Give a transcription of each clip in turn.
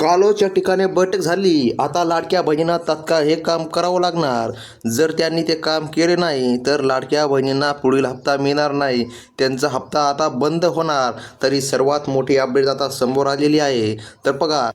कालोच्या ठिकाणी बैठक झाली. आता लाडक्या बहिणींना तात्काळ हे काम करावं लागणार. जर त्यांनी ते काम केले नाही तर लाडक्या बहिणींना पुढील हप्ता मिळणार नाही. त्यांचा हप्ता आता बंद होणार. तरी सर्वात मोठी अपडेट आता समोर आलेली आहे. तर बघा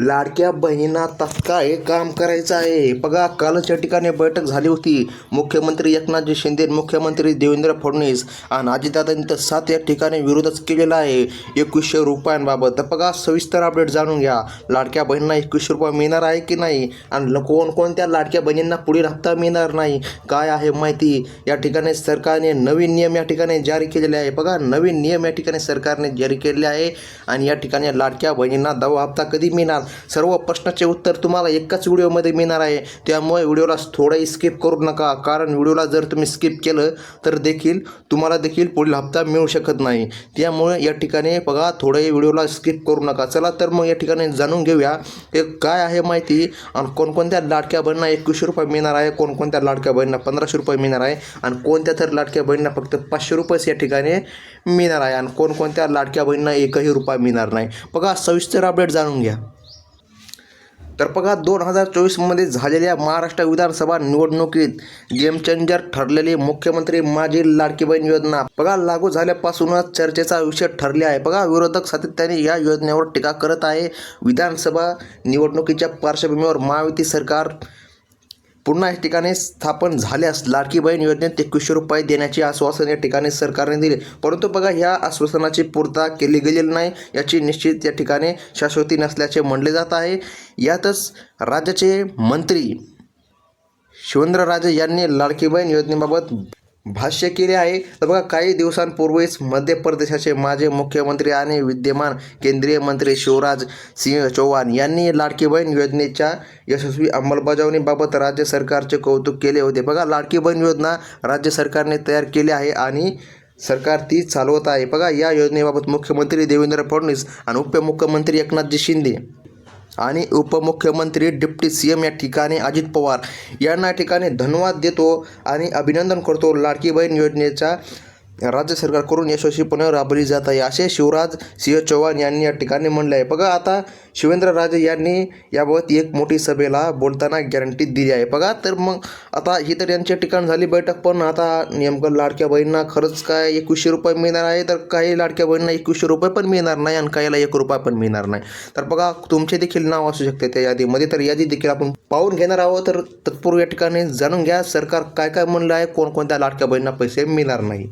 लाडक्या बहिणींना तत्काळ एक काम करायचं आहे. बघा कालच्या ठिकाणी बैठक झाली होती. मुख्यमंत्री एकनाथजी शिंदे मुख्यमंत्री देवेंद्र फडणवीस आणि अजितदादांनी तर सात या ठिकाणी विरोधच केलेला आहे. एकवीसशे रुपयांबाबत. तर बघा सविस्तर अपडेट जाणून घ्या. लाडक्या बहिणींना एकवीसशे रुपये मिळणार आहे की नाही? आणि ल- कोणकोणत्या लाडक्या बहिणींना पुढील हप्ता मिळणार नाही? काय आहे माहिती? या ठिकाणी सरकारने नवीन नियम या ठिकाणी जारी केलेले आहे. बघा नवीन नियम या ठिकाणी सरकारने जारी केलेले आहे. आणि या ठिकाणी लाडक्या बहिणींना दवा हप्ता कधी मिळणार? सर्व प्रश्नाचे उत्तर तुम्हाला एकाच व्हिडिओमध्ये मिळणार आहे. त्यामुळे व्हिडिओला थोडंही स्किप करू नका. कारण व्हिडिओला जर तुम्ही स्किप केलं तर देखील तुम्हाला देखील पुढील हप्ता मिळू शकत नाही. त्यामुळे या ठिकाणी बघा थोडंही व्हिडिओला स्किप करू नका. चला तर मग या ठिकाणी जाणून घेऊया हे काय आहे माहिती? आणि कोणकोणत्या लाडक्या बहिणींना एकवीसशे रुपये मिळणार आहे कोणकोणत्या लाडक्या बहिणींना पंधराशे रुपये मिळणार आहे आणि कोणत्या तर लाडक्या बहिणींना फक्त पाचशे रुपयेच या ठिकाणी मिळणार आहे आणि कोणकोणत्या लाडक्या बहिणींना एकही रुपया मिळणार नाही. बघा सविस्तर अपडेट जाणून घ्या. तर बघा दोन हजार चोवीसमध्ये झालेल्या महाराष्ट्र विधानसभा निवडणुकीत गेमचेंजर ठरलेले ठरलेली मुख्यमंत्री माझी लाडकी बहीण योजना. बघा लागू झाल्यापासूनच चर्चेचा विषय ठरले आहे. बघा विरोधक सातत्याने या योजनेवर टीका करत आहे. विधानसभा निवडणुकीच्या पार्श्वभूमीवर महायुती सरकार पुन्हा या ठिकाणी स्थापन झाल्यास लाडकी बहीण योजनेत एकवीसशे रुपये देण्याचे आश्वासन या ठिकाणी सरकारने दिले. परंतु बघा ह्या आश्वासनाची पूर्तता केली गेलेली नाही. याची निश्चित या ठिकाणी शाश्वती नसल्याचे म्हणले जात आहे. यातच राज्याचे मंत्री शिवेंद्रराजे यांनी लाडकी बहीण योजनेबाबत भाष्य केले आहे. तर बघा काही दिवसांपूर्वीच मध्य प्रदेशाचे माजी मुख्यमंत्री आणि विद्यमान केंद्रीय मंत्री शिवराज सिंह चौहान यांनी लाडकी बहीण योजनेच्या यशस्वी अंमलबजावणीबाबत राज्य सरकारचे कौतुक केले होते. बघा लाडकी बहीण योजना राज्य सरकारने तयार केली आहे आणि सरकार ती चालवत आहे. बघा या योजनेबाबत मुख्यमंत्री देवेंद्र फडणवीस आणि उपमुख्यमंत्री एकनाथजी शिंदे आणि उपमुख्यमंत्री डिप्टी सी एम या ठिकाणी अजित पवार. यांना या ठिकाणी धन्यवाद देतो आणि अभिनंदन करतो लाडकी बहीण राज्य सरकारकडून यशस्वीपणे राबवली जात आहे. असे शिवराज सिंह चौहान यांनी या ठिकाणी म्हणले आहे. बघा आता शिवेंद्रराजे यांनी याबाबत एक मोठी सभेला बोलताना गॅरंटी दिली आहे. बघा तर मग आता ही तर यांच्या ठिकाण झाली बैठक पण आता नेमकं लाडक्या बहिणींना खरंच काय एकवीसशे रुपये मिळणार आहे? तर काही लाडक्या बहिणींना एकवीसशे रुपये पण मिळणार नाही आणि काहीला एक रुपया पण मिळणार नाही. तर बघा तुमचे देखील नाव असू शकते त्या यादीमध्ये. तर यादी देखील आपण पाहून घेणार आहोत. तर तत्पूर्वी या ठिकाणी जाणून घ्या सरकार काय काय म्हणलं आहे? कोणकोणत्या लाडक्या बहिणींना पैसे मिळणार नाही?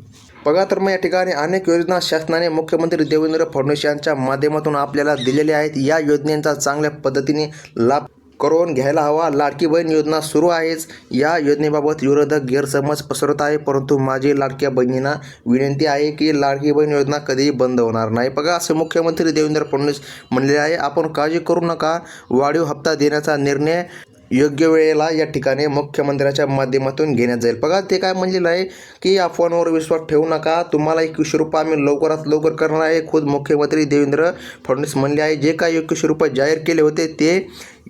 बघा तर मग या ठिकाणी अनेक योजना शासनाने मुख्यमंत्री देवेंद्र फडणवीस यांच्या माध्यमातून आपल्याला दिलेल्या आहेत. या योजनेचा चांगल्या पद्धतीने लाभ करून घ्यायला हवा. लाडकी बहीण योजना सुरू आहेच. या योजनेबाबत विरोधक गैरसमज पसरत आहे परंतु माझी लाडक्या बहिणींना विनंती आहे की लाडकी बहीण योजना कधीही बंद होणार नाही. बघा असे मुख्यमंत्री देवेंद्र फडणवीस म्हणले आहे आपण काळजी करू नका. वाढीव हप्ता देण्याचा निर्णय योग्य वेळेला या ठिकाणी मुख्यमंत्र्याच्या माध्यमातून घेण्यात जाईल. बघा ते काय म्हणलेलं आहे की अफवांवर विश्वास ठेवू नका. तुम्हाला एकवीसशे रुपये आम्ही लवकरात लवकर करणार आहे. खुद मुख्यमंत्री देवेंद्र फडणवीस म्हणले आहे जे काय एकवीसशे रुपये जाहीर केले होते ते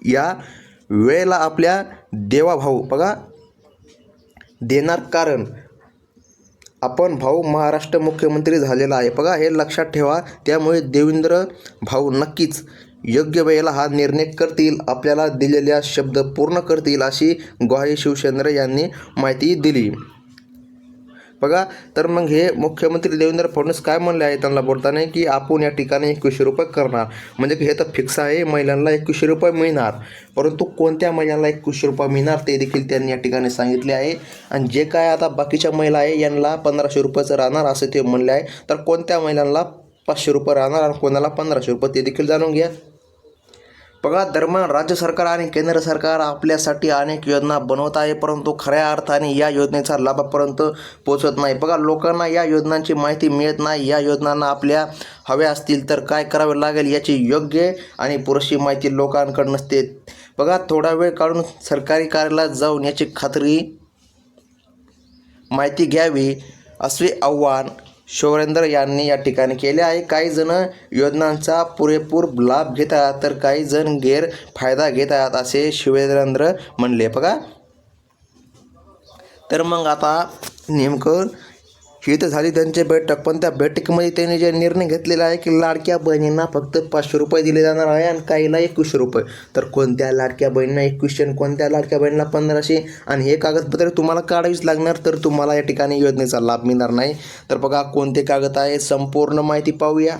या वेळेला आपल्या देवाभाऊ बघा देणार कारण. आपण भाऊ महाराष्ट्र मुख्यमंत्री झालेला आहे. बघा हे लक्षात ठेवा. त्यामुळे देवेंद्र भाऊ नक्कीच योग्य वेळेला हा निर्णय करतील आपल्याला दिलेल्या शब्द पूर्ण करतील अशी ग्वाही शिवसेंद्र यांनी माहिती दिली. बघा तर मग हे मुख्यमंत्री देवेंद्र फडणवीस काय म्हणले आहे त्यांना बोलताना की आपण या ठिकाणी एकवीसशे रुपये करणार. म्हणजे की हे तर फिक्स आहे महिलांना एकवीसशे रुपये मिळणार. परंतु कोणत्या महिलांना एकवीसशे रुपये मिळणार ते देखील त्यांनी या ठिकाणी सांगितले आहे. आणि जे काय आता बाकीच्या महिला आहे यांना पंधराशे रुपयाचं राहणार असं ते म्हणले आहे. तर कोणत्या महिलांना पाचशे रुपये राहणार आणि कोणाला पंधराशे रुपये ते देखील जाणून घ्या. बघा दरम्यान राज्य सरकार आणि केंद्र सरकार आपल्यासाठी अनेक योजना बनवत आहे परंतु खऱ्या अर्थाने या योजनेचा लाभापर्यंत पोचत नाही. बघा लोकांना या योजनांची माहिती मिळत नाही. या योजनांना आपल्या हव्या असतील तर काय करावे लागेल याची योग्य आणि पुरेशी माहिती लोकांकडे नसते. बघा थोडा वेळ काढून सरकारी कार्यालयात जाऊन याची खात्री माहिती घ्यावी असे आव्हान शोरेंद्र यांनी या ठिकाणी केले आहे. काही जण योजनांचा पुरेपूर लाभ घेतात तर काही जण गैरफायदा घेतात असे शिवेंद्र म्हणले. बघा. तर मग आता नेमकं ही तर झाली त्यांची बैठक पण त्या बैठकीमध्ये त्यांनी जे निर्णय घेतलेला आहे की लाडक्या बहिणींना फक्त पाचशे रुपये दिले जाणार आहे आणि काहीला एकवीसशे रुपये. तर कोणत्या लाडक्या बहिणींना एकवीसशे आणि कोणत्या लाडक्या बहिणीला पंधराशे? आणि हे कागदपत्र तुम्हाला काढावीच लागणार तर तुम्हाला या ठिकाणी योजनेचा लाभ मिळणार नाही. तर बघा कोणते कागद आहे संपूर्ण माहिती पाहूया.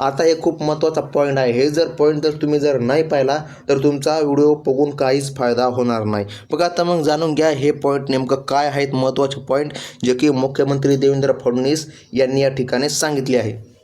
आता एक खूप महत्त्वाचा पॉईंट आहे. हे जर पॉईंट जर तुम्ही जर नाही पाहिला तर तुमचा व्हिडिओ बघून काहीच फायदा होणार नाही. बघा आता मग जाणून घ्या हे पॉईंट नेमकं काय आहेत महत्त्वाचे पॉईंट जे की मुख्यमंत्री देवेंद्र फडणवीस यांनी या ठिकाणी सांगितले आहे.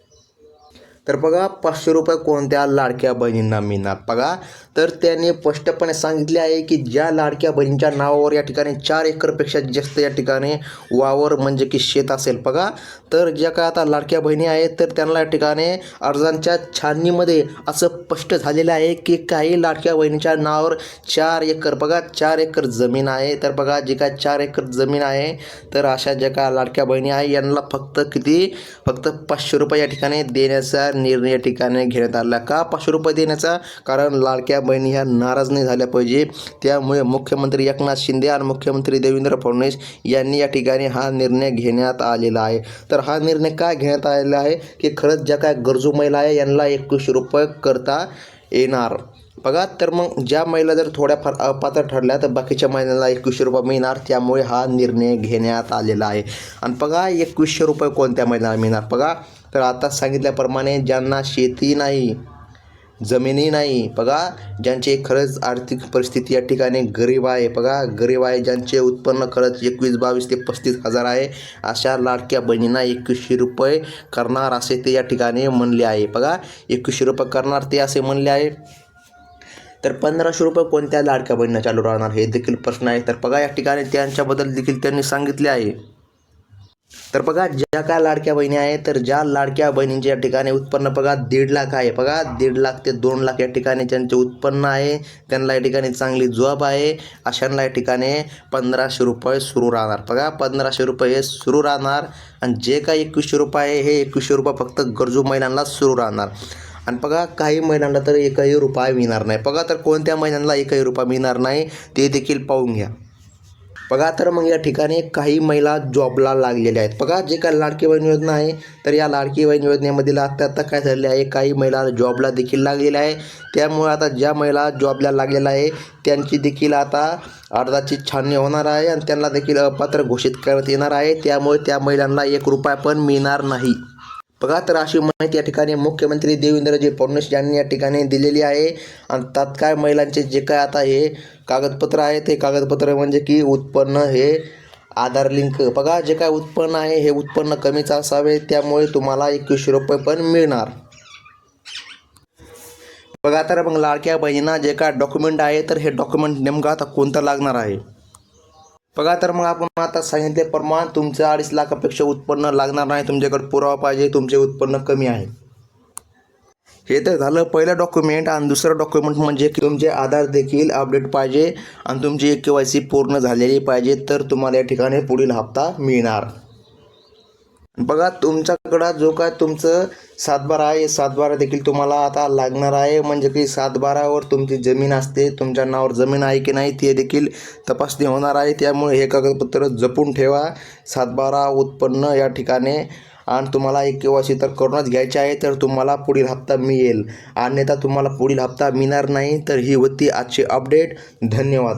तर बघा पाचशे रुपये कोणत्या लाडक्या बहिणींना मिळणार? बघा तर त्यांनी स्पष्टपणे सांगितले आहे की ज्या लाडक्या बहिणींच्या नावावर या ठिकाणी चार एकरपेक्षा जास्त या ठिकाणी वावर म्हणजे की शेत असेल. बघा तर ज्या काय आता लाडक्या बहिणी आहेत तर त्यांना या ठिकाणी अर्जांच्या छाननीमध्ये असं स्पष्ट झालेलं आहे की काही लाडक्या बहिणीच्या नावावर चार एकर बघा चार एकर जमीन आहे. तर बघा जे काय चार एकर जमीन आहे तर अशा ज्या काय लाडक्या बहिणी आहे यांना फक्त किती? फक्त पाचशे रुपये या ठिकाणी देण्याचा निर्णय या ठिकाणी घेण्यात आला का? पाचशे रुपये देण्याचा कारण लाडक्या बहिणी ह्या नाराज नाही झाल्या पाहिजे. त्यामुळे मुख्यमंत्री एकनाथ शिंदे आणि मुख्यमंत्री देवेंद्र फडणवीस यांनी या ठिकाणी हा निर्णय घेण्यात आलेला आहे. तर हा निर्णय काय घेण्यात आलेला आहे? की खरंच ज्या काय गरजू महिला आहे यांना एकवीसशे रुपये करता येणार. बघा तर मग ज्या महिला जर थोड्याफार अपात्र ठरल्या तर बाकीच्या महिन्याला एकवीसशे रुपये मिळणार. त्यामुळे हा निर्णय घेण्यात आलेला आहे. आणि बघा एकवीसशे रुपये कोणत्या महिन्याला मिळणार? बघा तर आता सांगितल्याप्रमाणे ज्यांना शेती नाही जमिनी नाही बघा ज्यांची खरंच आर्थिक परिस्थिती या ठिकाणी गरीब आहे. बघा गरीब आहे ज्यांचे उत्पन्न खरंच एकवीस बावीस ते पस्तीस हजार आहे. अशा लाडक्या बहिणींना एकवीसशे रुपये करणार असे ते या ठिकाणी म्हणले आहे. बघा एकवीसशे रुपये करणार ते असे म्हणले आहे. तर पंधराशे रुपये कोणत्या लाडक्या बहिणींना चालू राहणार हे देखील प्रश्न आहे. तर बघा या ठिकाणी त्यांच्याबद्दल देखील त्यांनी सांगितले आहे. तर बघा ज्या काय लाडक्या बहिणी आहेत तर ज्या लाडक्या बहिणींच्या या ठिकाणी उत्पन्न बघा दीड लाख आहे. बघा दीड लाख ते दोन लाख या ठिकाणी ज्यांचे उत्पन्न आहे. त्यांना या ठिकाणी चांगली जॉब आहे. अशांना या ठिकाणी पंधराशे रुपये सुरू राहणार. बघा पंधराशे रुपये हे सुरू राहणार आणि जे काही एकवीसशे रुपये आहे हे एकवीसशे रुपये फक्त गरजू महिलांना सुरू राहणार. आणि बघा काही महिन्यांना तर एकही रुपया मिळणार नाही. बघा तर कोणत्या महिन्यांना एकही रुपया मिळणार नाही ते देखील पाहून घ्या. बघा तर मग या ठिकाणी काही महिला जॉबला लागलेल्या आहेत. बघा जे काय लाडकी बहीण योजना आहे तर या लाडकी बहीण योजनेमधील आत्ता आत्ता काय झालेलं आहे काही महिला जॉबला देखील लागलेल्या आहे. त्यामुळे आता ज्या महिला जॉबला लागलेल्या आहे त्यांची देखील आता अर्जाची छाननी होणार आहे आणि त्यांना देखील अपात्र घोषित करण्यात येणार आहे. त्यामुळे त्या महिलांना एक रुपया पण मिळणार नाही. बघा तर अशी माहिती या ठिकाणी मुख्यमंत्री देवेंद्रजी फडणवीस यांनी या ठिकाणी दिलेली आहे. आणि तात्काळ महिलांचे जे काय आता हे कागदपत्र आहे ते कागदपत्र म्हणजे की उत्पन्न हे आधार लिंक. बघा जे काय उत्पन्न आहे हे उत्पन्न कमीच असावे त्यामुळे तुम्हाला एकवीसशे रुपये पण मिळणार. बघा तर मग लाडक्या बहिणींना जे काय डॉक्युमेंट आहे तर हे डॉक्युमेंट नेमकं आता कोणतं लागणार आहे? बघा तर मग आपण आता प्रमाण तुमचं अडीच लाखापेक्षा उत्पन्न लागणार नाही तुमच्याकडे पुरावा पाहिजे तुमचे उत्पन्न कमी आहे. हे तर झालं पहिलं डॉक्युमेंट आणि दुसरं डॉक्युमेंट म्हणजे की तुमचे आधार देखील अपडेट पाहिजे आणि तुमची के वाय सी पूर्ण झालेली पाहिजे तर तुम्हाला या ठिकाणी पुढील हप्ता मिळणार. बघा तुमच्याकडं जो काय तुमचं सातबारा आहे सातबारा देखील तुम्हाला आता लागणार आहे. म्हणजे की सातबारावर तुमची जमीन असते तुमच्या नावावर जमीन आहे की नाही ते देखील तपासणी होणार आहे. त्यामुळे हे कागदपत्र जपून ठेवा. सातबारा उत्पन्न या ठिकाणी. आणि तुम्हाला एक किंवा तर करूनच घ्यायचे आहे तर तुम्हाला पुढील हप्ता मिळेल. अन्यथा तुम्हाला पुढील हप्ता मिळणार नाही तर ही होती आजची अपडेट धन्यवाद.